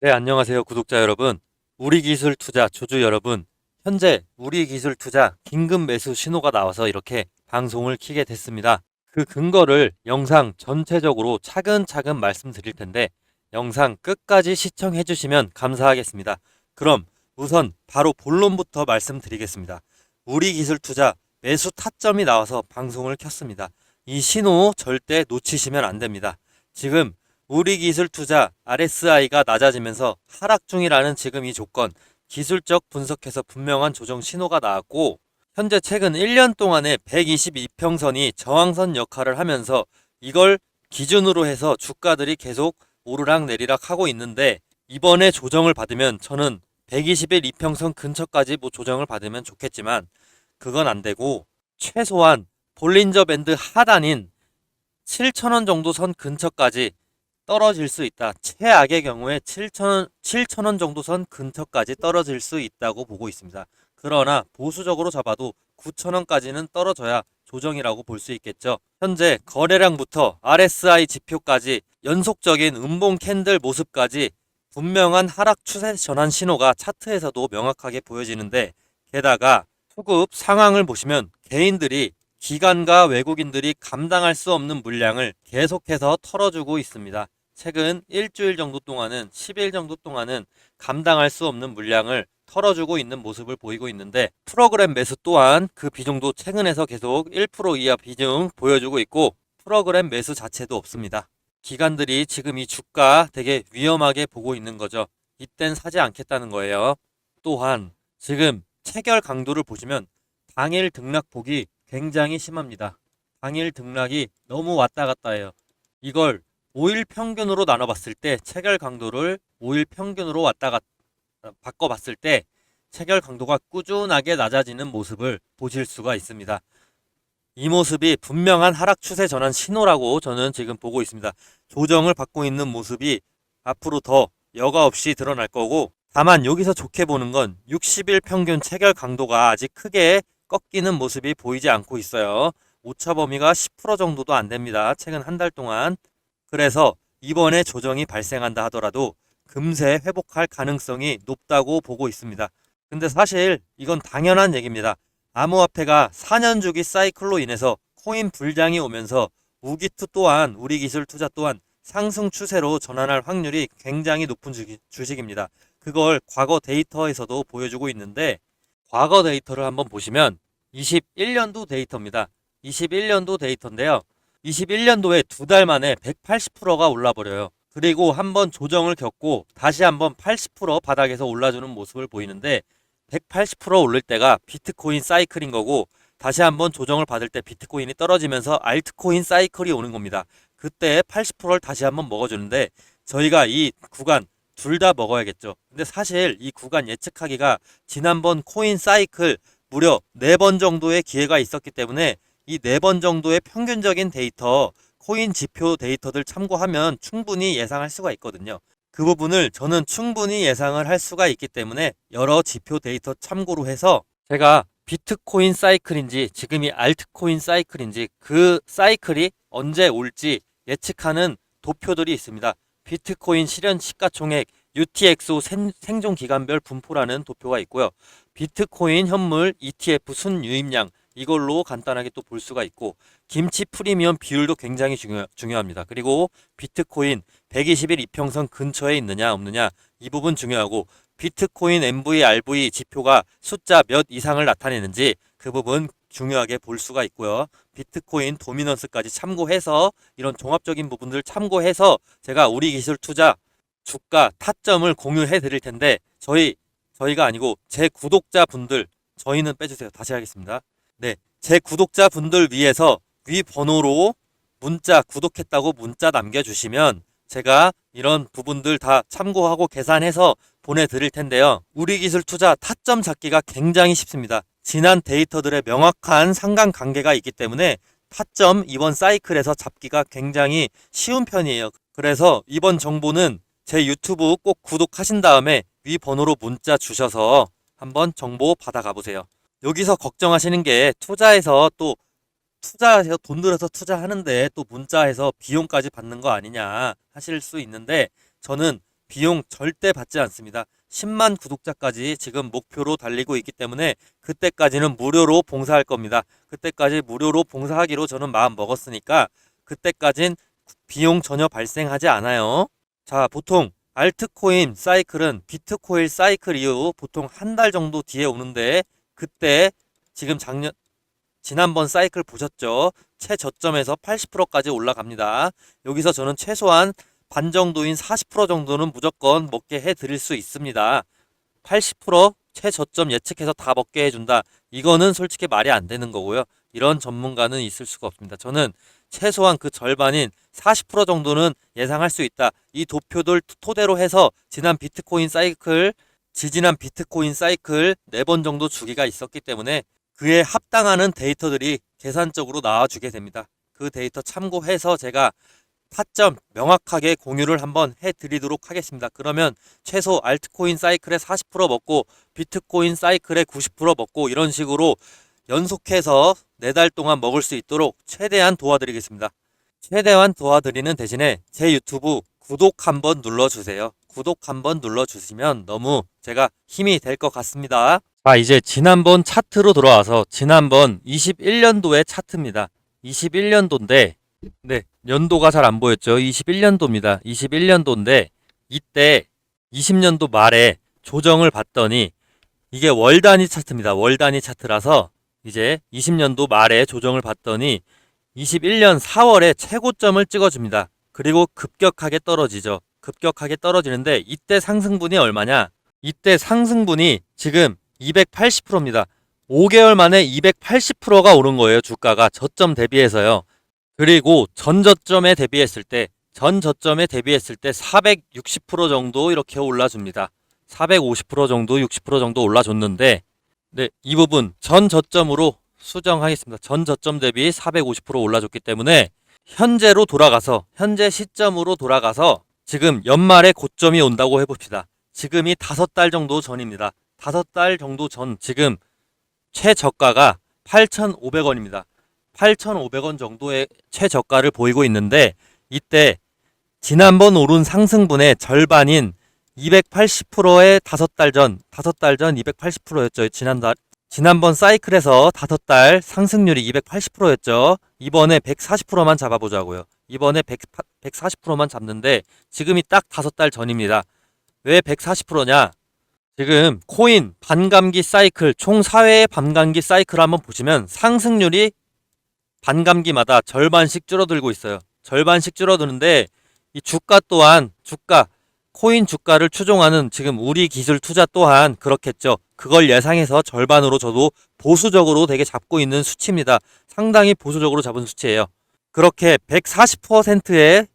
네, 안녕하세요, 구독자 여러분. 우리 기술 투자 조주 여러분. 현재 우리 기술 투자 긴급 매수 신호가 나와서 이렇게 방송을 키게 됐습니다. 그 근거를 영상 전체적으로 차근차근 말씀드릴 텐데 영상 끝까지 시청해 주시면 감사하겠습니다. 그럼 우선 바로 본론부터 말씀드리겠습니다. 우리 기술 투자 매수 타점이 나와서 방송을 켰습니다. 이 신호 절대 놓치시면 안 됩니다. 지금 우리 기술 투자 RSI가 낮아지면서 하락 중이라는 지금 이 조건 기술적 분석해서 분명한 조정 신호가 나왔고 현재 최근 1년 동안에 122평선이 저항선 역할을 하면서 이걸 기준으로 해서 주가들이 계속 오르락 내리락 하고 있는데 이번에 조정을 받으면 저는 121 이평선 근처까지 뭐 조정을 받으면 좋겠지만 그건 안 되고 최소한 볼린저 밴드 하단인 7,000원 정도 선 근처까지 떨어질 수 있다. 최악의 경우에 7,000원, 7,000원 정도 선 근처까지 떨어질 수 있다고 보고 있습니다. 그러나 보수적으로 잡아도 9,000원까지는 떨어져야 조정이라고 볼 수 있겠죠. 현재 거래량부터 RSI 지표까지 연속적인 음봉 캔들 모습까지 분명한 하락 추세 전환 신호가 차트에서도 명확하게 보여지는데 게다가 수급 상황을 보시면 개인들이 기관과 외국인들이 감당할 수 없는 물량을 계속해서 털어주고 있습니다. 최근 일주일 정도 동안은 10일 정도 동안은 감당할 수 없는 물량을 털어주고 있는 모습을 보이고 있는데 프로그램 매수 또한 그 비중도 최근에서 계속 1% 이하 비중 보여주고 있고 프로그램 매수 자체도 없습니다. 기관들이 지금 이 주가 되게 위험하게 보고 있는 거죠. 이땐 사지 않겠다는 거예요. 또한 지금 체결 강도를 보시면 당일 등락폭이 굉장히 심합니다. 당일 등락이 너무 왔다 갔다 해요. 이걸 5일 평균으로 나눠봤을 때 체결 강도를 5일 평균으로 왔다 갔다 바꿔봤을 때 체결 강도가 꾸준하게 낮아지는 모습을 보실 수가 있습니다. 이 모습이 분명한 하락 추세 전환 신호라고 저는 지금 보고 있습니다. 조정을 받고 있는 모습이 앞으로 더 여과 없이 드러날 거고 다만 여기서 좋게 보는 건 60일 평균 체결 강도가 아직 크게 꺾이는 모습이 보이지 않고 있어요. 오차 범위가 10% 정도도 안 됩니다. 최근 한 달 동안. 그래서 이번에 조정이 발생한다 하더라도 금세 회복할 가능성이 높다고 보고 있습니다. 근데 사실 이건 당연한 얘기입니다. 암호화폐가 4년 주기 사이클로 인해서 코인 불장이 오면서 우기투 또한 우리 기술 투자 또한 상승 추세로 전환할 확률이 굉장히 높은 주식입니다. 그걸 과거 데이터에서도 보여주고 있는데 과거 데이터를 한번 보시면 21년도 데이터입니다. 21년도 데이터인데요. 21년도에 두 달 만에 180%가 올라버려요. 그리고 한번 조정을 겪고 다시 한번 80% 바닥에서 올라주는 모습을 보이는데 180% 오를 때가 비트코인 사이클인 거고 다시 한번 조정을 받을 때 비트코인이 떨어지면서 알트코인 사이클이 오는 겁니다. 그때 80%를 다시 한번 먹어주는데 저희가 이 구간 둘 다 먹어야겠죠. 근데 사실 이 구간 예측하기가 지난번 코인 사이클 무려 4번 정도의 기회가 있었기 때문에 이 네 번 정도의 평균적인 데이터 코인 지표 데이터들 참고하면 충분히 예상할 수가 있거든요. 그 부분을 저는 충분히 예상을 할 수가 있기 때문에 여러 지표 데이터 참고로 해서 제가 비트코인 사이클인지 지금이 알트코인 사이클인지 그 사이클이 언제 올지 예측하는 도표들이 있습니다. 비트코인 실현 시가총액 UTXO 생존 기간별 분포라는 도표가 있고요. 비트코인 현물 ETF 순 유입량 이걸로 간단하게 또 볼 수가 있고 김치 프리미엄 비율도 굉장히 중요, 중요합니다. 그리고 비트코인 121 이평선 근처에 있느냐 없느냐 이 부분 중요하고 비트코인 MV, RV 지표가 숫자 몇 이상을 나타내는지 그 부분 중요하게 볼 수가 있고요. 비트코인 도미넌스까지 참고해서 이런 종합적인 부분들 참고해서 제가 우리 기술 투자 주가 타점을 공유해 드릴 텐데 저희 저희가 아니고 제 구독자 분들 저희는 빼주세요. 다시 하겠습니다. 네, 제 구독자 분들 위해서 위 번호로 문자 구독했다고 문자 남겨주시면 제가 이런 부분들 다 참고하고 계산해서 보내드릴 텐데요. 우리 기술 투자 타점 잡기가 굉장히 쉽습니다. 지난 데이터들의 명확한 상관관계가 있기 때문에 타점 이번 사이클에서 잡기가 굉장히 쉬운 편이에요. 그래서 이번 정보는 제 유튜브 꼭 구독하신 다음에 위 번호로 문자 주셔서 한번 정보 받아가 보세요. 여기서 걱정하시는 게 투자해서 또 투자해서 돈 들여서 투자하는데 또 문자해서 비용까지 받는 거 아니냐 하실 수 있는데 저는 비용 절대 받지 않습니다. 10만 구독자까지 지금 목표로 달리고 있기 때문에 그때까지는 무료로 봉사할 겁니다. 그때까지 무료로 봉사하기로 저는 마음 먹었으니까 그때까진 비용 전혀 발생하지 않아요. 자, 보통 알트코인 사이클은 비트코인 사이클 이후 보통 한 달 정도 뒤에 오는데 그때 지금 작년 지난번 사이클 보셨죠? 최저점에서 80%까지 올라갑니다. 여기서 저는 최소한 반 정도인 40% 정도는 무조건 먹게 해 드릴 수 있습니다. 80% 최저점 예측해서 다 먹게 해준다. 이거는 솔직히 말이 안 되는 거고요. 이런 전문가는 있을 수가 없습니다. 저는 최소한 그 절반인 40% 정도는 예상할 수 있다. 이 도표들 토대로 해서 지난 비트코인 사이클, 지지난 비트코인 사이클 네번 정도 주기가 있었기 때문에 그에 합당하는 데이터들이 계산적으로 나와주게 됩니다. 그 데이터 참고해서 제가 타점 명확하게 공유를 한번 해드리도록 하겠습니다. 그러면 최소 알트코인 사이클에 40% 먹고 비트코인 사이클에 90% 먹고 이런 식으로 연속해서 네달 동안 먹을 수 있도록 최대한 도와드리겠습니다. 최대한 도와드리는 대신에 제 유튜브 구독 한번 눌러주세요. 구독 한번 눌러주시면 너무 제가 힘이 될 것 같습니다. 자, 이제 지난번 차트로 돌아와서 지난번 21년도의 차트입니다. 21년도인데, 네, 연도가 잘 안 보였죠? 21년도입니다. 21년도인데, 이때 20년도 말에 조정을 봤더니 이게 월 단위 차트입니다. 월 단위 차트라서 이제 20년도 말에 조정을 봤더니 21년 4월에 최고점을 찍어줍니다. 그리고 급격하게 떨어지죠. 급격하게 떨어지는데 이때 상승분이 얼마냐? 이때 상승분이 지금 280%입니다. 5개월 만에 280%가 오른 거예요. 주가가 저점 대비해서요. 그리고 전 저점에 대비했을 때, 전 저점에 대비했을 때 460% 정도 이렇게 올라줍니다. 450% 정도, 60% 정도 올라줬는데, 네, 이 부분 전 저점으로 수정하겠습니다. 전 저점 대비 450% 올라줬기 때문에 현재로 돌아가서, 현재 시점으로 돌아가서 지금 연말에 고점이 온다고 해봅시다. 지금이 다섯 달 정도 전입니다. 다섯 달 정도 전 지금 최저가가 8,500원입니다. 8,500원 정도의 최저가를 보이고 있는데 이때 지난번 오른 상승분의 절반인 280%의 다섯 달 전, 다섯 달 전 280%였죠. 지난달 지난번 사이클에서 다섯 달 상승률이 280%였죠. 이번에 140%만 잡아보자고요. 이번에 100, 140%만 잡는데 지금이 딱 다섯 달 전입니다. 왜 140%냐? 지금 코인 반감기 사이클 총 4회의 반감기 사이클 한번 보시면 상승률이 반감기마다 절반씩 줄어들고 있어요. 절반씩 줄어드는데 이 주가 또한 주가 코인 주가를 추종하는 지금 우리 기술 투자 또한 그렇겠죠. 그걸 예상해서 절반으로 저도 보수적으로 되게 잡고 있는 수치입니다. 상당히 보수적으로 잡은 수치예요. 그렇게 140%의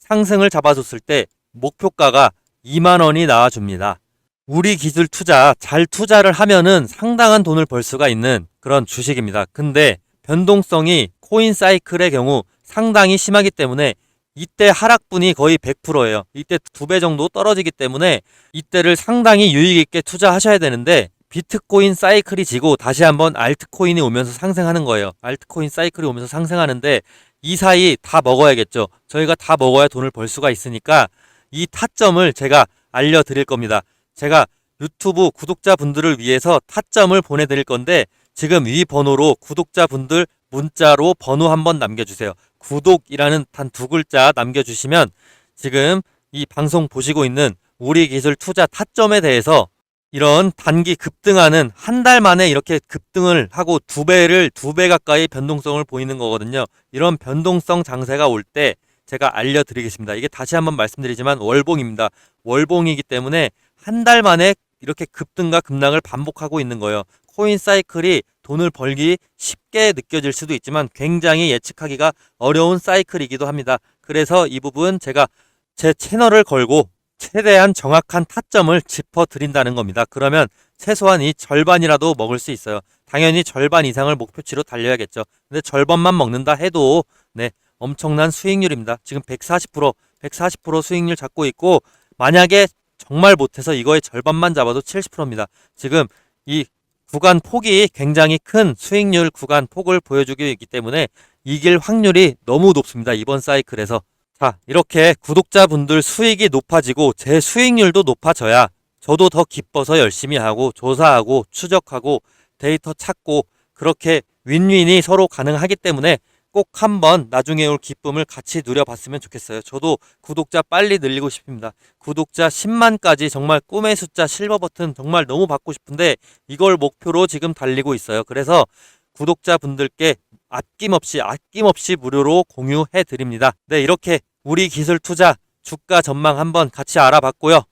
상승을 잡아줬을 때 목표가가 2만 원이 나와줍니다. 우리 기술 투자 잘 투자를 하면은 상당한 돈을 벌 수가 있는 그런 주식입니다. 근데 변동성이 코인 사이클의 경우 상당히 심하기 때문에 이때 하락분이 거의 100%예요. 이때 두 배 정도 떨어지기 때문에 이때를 상당히 유익 있게 투자하셔야 되는데 비트코인 사이클이 지고 다시 한번 알트코인이 오면서 상승하는 거예요. 알트코인 사이클이 오면서 상승하는데 이 사이 다 먹어야겠죠. 저희가 다 먹어야 돈을 벌 수가 있으니까 이 타점을 제가 알려드릴 겁니다. 제가 유튜브 구독자분들을 위해서 타점을 보내드릴 건데 지금 이 번호로 구독자분들 문자로 번호 한번 남겨주세요. 구독이라는 단 두 글자 남겨주시면 지금 이 방송 보시고 있는 우리 기술 투자 타점에 대해서 이런 단기 급등하는 한 달 만에 이렇게 급등을 하고 두 배를 두 배 가까이 변동성을 보이는 거거든요. 이런 변동성 장세가 올 때 제가 알려드리겠습니다. 이게 다시 한번 말씀드리지만 월봉입니다. 월봉이기 때문에 한 달 만에 이렇게 급등과 급락을 반복하고 있는 거예요. 코인 사이클이 돈을 벌기 쉽게 느껴질 수도 있지만 굉장히 예측하기가 어려운 사이클이기도 합니다. 그래서 이 부분 제가 제 채널을 걸고 최대한 정확한 타점을 짚어 드린다는 겁니다. 그러면 최소한 이 절반이라도 먹을 수 있어요. 당연히 절반 이상을 목표치로 달려야겠죠. 근데 절반만 먹는다 해도 네, 엄청난 수익률입니다. 지금 140%, 140% 수익률 잡고 있고 만약에 정말 못해서 이거의 절반만 잡아도 70%입니다. 지금 이 구간 폭이 굉장히 큰 수익률 구간 폭을 보여주고 있기 때문에 이길 확률이 너무 높습니다. 이번 사이클에서. 자, 이렇게 구독자분들 수익이 높아지고 제 수익률도 높아져야 저도 더 기뻐서 열심히 하고 조사하고 추적하고 데이터 찾고 그렇게 윈윈이 서로 가능하기 때문에 꼭 한번 나중에 올 기쁨을 같이 누려봤으면 좋겠어요. 저도 구독자 빨리 늘리고 싶습니다. 구독자 10만까지 정말 꿈의 숫자 실버 버튼 정말 너무 받고 싶은데 이걸 목표로 지금 달리고 있어요. 그래서 구독자 분들께 아낌없이 아낌없이 무료로 공유해 드립니다. 네, 이렇게 우리 기술 투자 주가 전망 한번 같이 알아봤고요.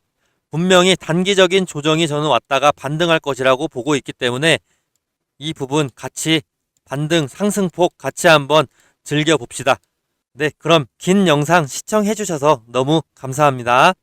분명히 단기적인 조정이 저는 왔다가 반등할 것이라고 보고 있기 때문에 이 부분 같이 반등 상승폭 같이 한번 즐겨 봅시다. 네, 그럼 긴 영상 시청해 주셔서 너무 감사합니다.